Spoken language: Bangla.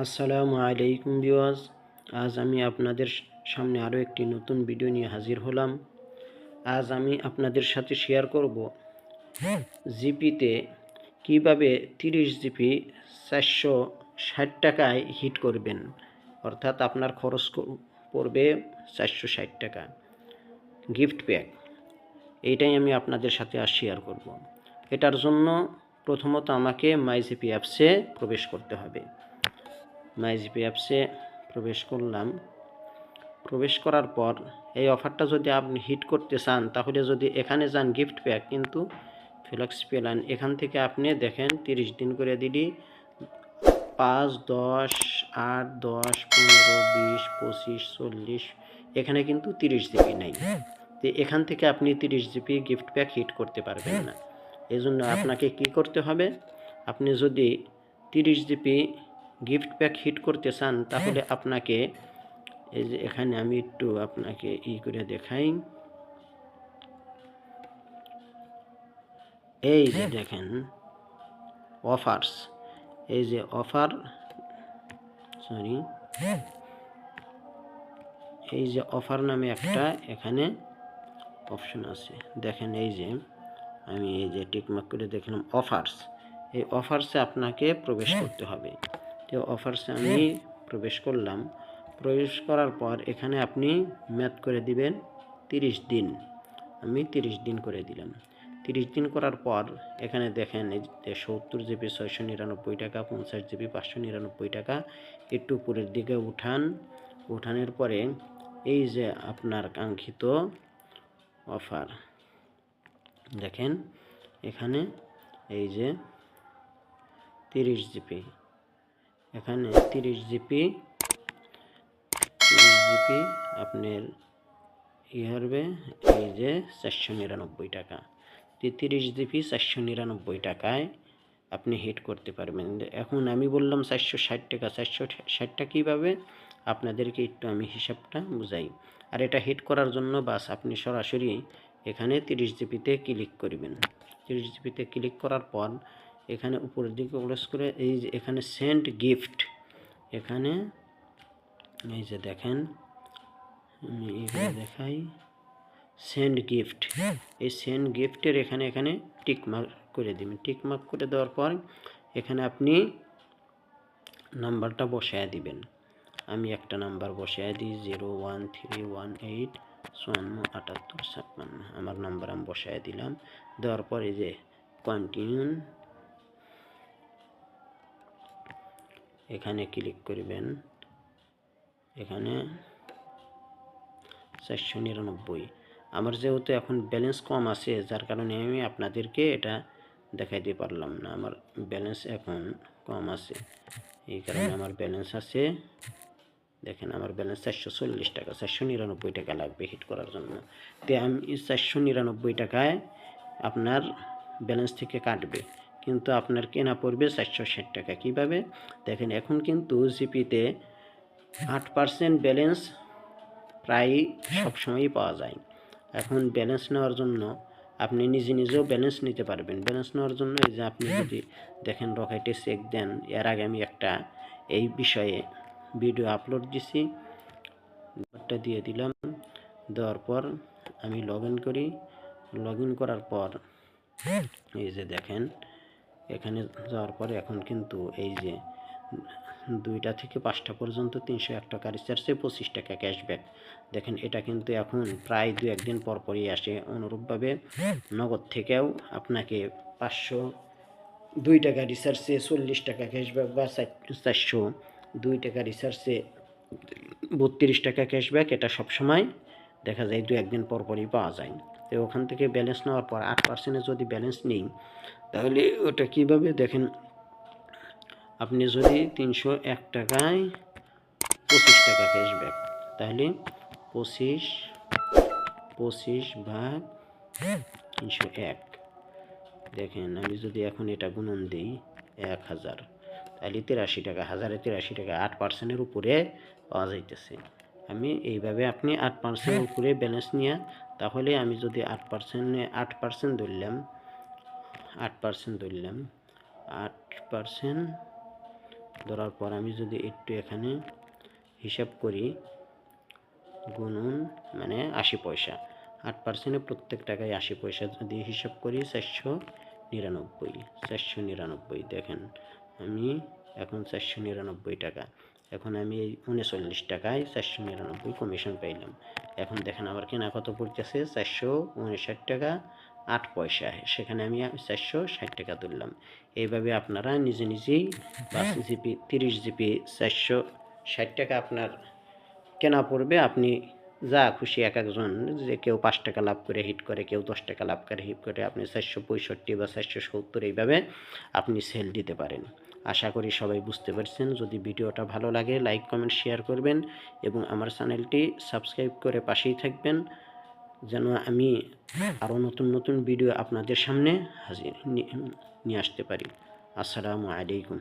আসসালামু আলাইকুম বিওয়াজ আজ আমি আপনাদের সামনে আরও একটি নতুন ভিডিও নিয়ে হাজির হলাম। আজ আমি আপনাদের সাথে শেয়ার করব জিপিতে কীভাবে তিরিশ জিপি চারশো ষাট টাকায় হিট করবেন। অর্থাৎ আপনার খরচ পড়বে চারশো ষাট টাকা। গিফট প্যাক এইটাই আমি আপনাদের সাথে আজ শেয়ার করব। এটার জন্য প্রথমত আমাকে মাইজিপি অ্যাপসে প্রবেশ করতে হবে। মাইজিপি অ্যাপসে প্রবেশ করলাম। প্রবেশ করার পর এই অফারটা যদি আপনি হিট করতে চান, তাহলে যদি এখানে যান গিফট প্যাক কিন্তু ফ্লেক্স পেলান এখান থেকে আপনি দেখেন তিরিশ দিন করে দিলি পাঁচ, দশ, আট, দশ, পনেরো, বিশ, পঁচিশ, চল্লিশ, এখানে কিন্তু তিরিশ জিবি নেই। তো এখান থেকে আপনি তিরিশ জিবি গিফট প্যাক হিট করতে পারবেন না। এই আপনাকে কি করতে হবে? আপনি যদি তিরিশ জিবি গিফট প্যাক হিট করতে চান তাহলে আপনাকে এই যে এখানে আমি একটু আপনাকে ই করে দেখাই। এই যে দেখেন অফার্স এই যে অফার সরি এই যে অফার নামে একটা এখানে অপশন আছে। দেখেন এই যে আমি এই যে টিকমার্ক করে দেখলাম অফার্স এই অফার্সে আপনাকে প্রবেশ করতে হবে। তো অফার্সে আমি প্রবেশ করলাম। প্রবেশ করার পর এখানে আপনি ম্যাথ করে দিবেন তিরিশ দিন। আমি তিরিশ দিন করে দিলাম। তিরিশ দিন করার পর এখানে দেখেন যে সত্তর জিবি, ছয়শো নিরানব্বই টাকা, পঞ্চাশ জিবি, পাঁচশো নিরানব্বই টাকা। একটু উপরের দিকে উঠান। উঠানের পরে এই যে আপনার কাঙ্ক্ষিত অফার দেখেন এখানে এই যে তিরিশ জিবি এখানে তিরিশ জিবি তিরিশ জিবি আপনার ই হবে এই যে চারশো নিরানব্বই টাকা। তিরিশ জিবি চারশো নিরানব্বই টাকায় আপনি হিট করতে পারবেন। এখন আমি বললাম চারশো ষাট টাকা, চারশো ষাটটা কীভাবে? আপনাদেরকে একটু আমি হিসাবটা বুঝাই। আর এটা হিট করার জন্য বাস আপনি সরাসরি এখানে তিরিশ জিবিতে ক্লিক করবেন। তিরিশ জিবিতে ক্লিক করার পর এখানে উপরের দিকে প্রেস করে এই যে এখানে সেন্ট গিফট, এখানে এই যে দেখেন, আমি দেখাই সেন্ড গিফট। এই সেন্ড গিফটের এখানে এখানে টিকমার্ক করে দিবেন। টিকমার্ক করে দেওয়ার পর এখানে আপনি নাম্বারটা বসায় দিবেন। আমি একটা নাম্বার বসায় দিই, zero one three one eight চুয়ান্ন আটাত্তর ছাপ্পান্ন। আমার নাম্বার আমি বসায় দিলাম। দেওয়ার পর এই যে কন্টিনিউ এখানে ক্লিক করবেন। এখানে চারশো নিরানব্বই। আমার যেহেতু এখন ব্যালেন্স কম আছে, যার কারণে আমি আপনাদেরকে এটা দেখাইতে পারলাম না। আমার ব্যালেন্স এখন কম আছে। এই কারণে আমার ব্যালেন্স আছে। দেখেন, আমার ব্যালেন্স চারশো চল্লিশ টাকা, চারশো নিরানব্বই টাকা লাগবে হিট করার জন্য। তো আমি চারশো নিরানব্বই টাকায় আপনার ব্যালেন্স থেকে কাটবে। কিন্তু আপনার কেনা পড়বে চারশো ষাট টাকা। কীভাবে? দেখেন, এখন কিন্তু জিপিতে আট পার্সেন্ট ব্যালেন্স প্রায় সবসময়ই পাওয়া যায়। এখন ব্যালেন্স নেওয়ার জন্য আপনি নিজে নিজেও ব্যালেন্স নিতে পারবেন। ব্যালেন্স নেওয়ার জন্য এই যে আপনি যদি দেখেন রকেটে চেক দেন, এর আগে আমি একটা এই বিষয়ে ভিডিও আপলোড দিছি। নাম্বারটা দিয়ে দিলাম। দেওয়ার পর আমি লগ করি। লগ করার পর এই যে দেখেন এখানে যাওয়ার পরে এখন কিন্তু এই যে দুইটা থেকে পাঁচটা পর্যন্ত তিনশো এক টাকা রিচার্জে পঁচিশ টাকা ক্যাশব্যাক দেখেন, এটা কিন্তু এখন প্রায় দু একদিন পর পরই আসে। অনুরূপভাবে নগদ থেকেও আপনাকে পাঁচশো দুই টাকা রিচার্জে চল্লিশ টাকা ক্যাশব্যাক বা চারশো দুই টাকা রিচার্জে বত্রিশ টাকা ক্যাশব্যাক এটা সবসময় দেখা যায় দু একদিন পর পরই পাওয়া যায়। তো ওখান থেকে ব্যালেন্স নেওয়ার পর আট পার্সেন্টে যদি ব্যালেন্স নেই তাহলে ওটা কীভাবে দেখেন? আপনি যদি তিনশো এক টাকায় পঁচিশ টাকা ক্যাশব্যাক তাহলে পঁচিশ পঁচিশ ভাগ তিনশো এক। দেখেন, আমি যদি এখন এটা গুণন দিই এক হাজার, তাহলে তিরাশি টাকা, হাজারে তিরাশি টাকা আট পার্সেন্টের উপরে পাওয়া যাইতেছে। আমি এইভাবে আপনি আট পার্সেন্টের উপরে ব্যালেন্স নিয়ে, তাহলে আমি যদি আট পার্সেন্টে, আট পার্সেন্ট ধরলাম আট পার্সেন্ট ধরলাম। আট পার্সেন্ট ধরার পর আমি যদি একটু এখানে হিসাব করি, গুণন মানে আশি পয়সা। আট পার্সেন্টে প্রত্যেক টাকায় আশি পয়সা যদি হিসাব করি, চারশো নিরানব্বই। চারশো নিরানব্বই, দেখেন, আমি এখন চারশো নিরানব্বই টাকা। এখন আমি এই উনচল্লিশ টাকায় চারশো নিরানব্বই কমিশন পাইলাম। এখন দেখেন আমার কেনা কত পড়তেছে? চারশো উনষাট টাকা। আট পয়সা। সেখানে আমি চারশো ষাট টাকা তুললাম। এইভাবে আপনারা নিজে নিজেই পাঁচ জিপি তিরিশ জিপি চারশো ষাট টাকা আপনার কেনা পড়বে। আপনি যা খুশি এক একজন, যে কেউ পাঁচ টাকা লাভ করে হিট করে, কেউ দশ টাকা লাভ করে হিট করে, আপনি চারশো পঁয়ষট্টি বা চারশো সত্তর এইভাবে আপনি সেল দিতে পারেন। আশা করি সবাই বুঝতে পারছেন। যদি ভিডিওটা ভালো লাগে লাইক কমেন্ট শেয়ার করবেন এবং আমার চ্যানেলটি সাবস্ক্রাইব করে পাশেই থাকবেন। যেন আমি আরও নতুন নতুন ভিডিও আপনাদের সামনে হাজির নিয়ে আসতে পারি। আসসালামু আলাইকুম।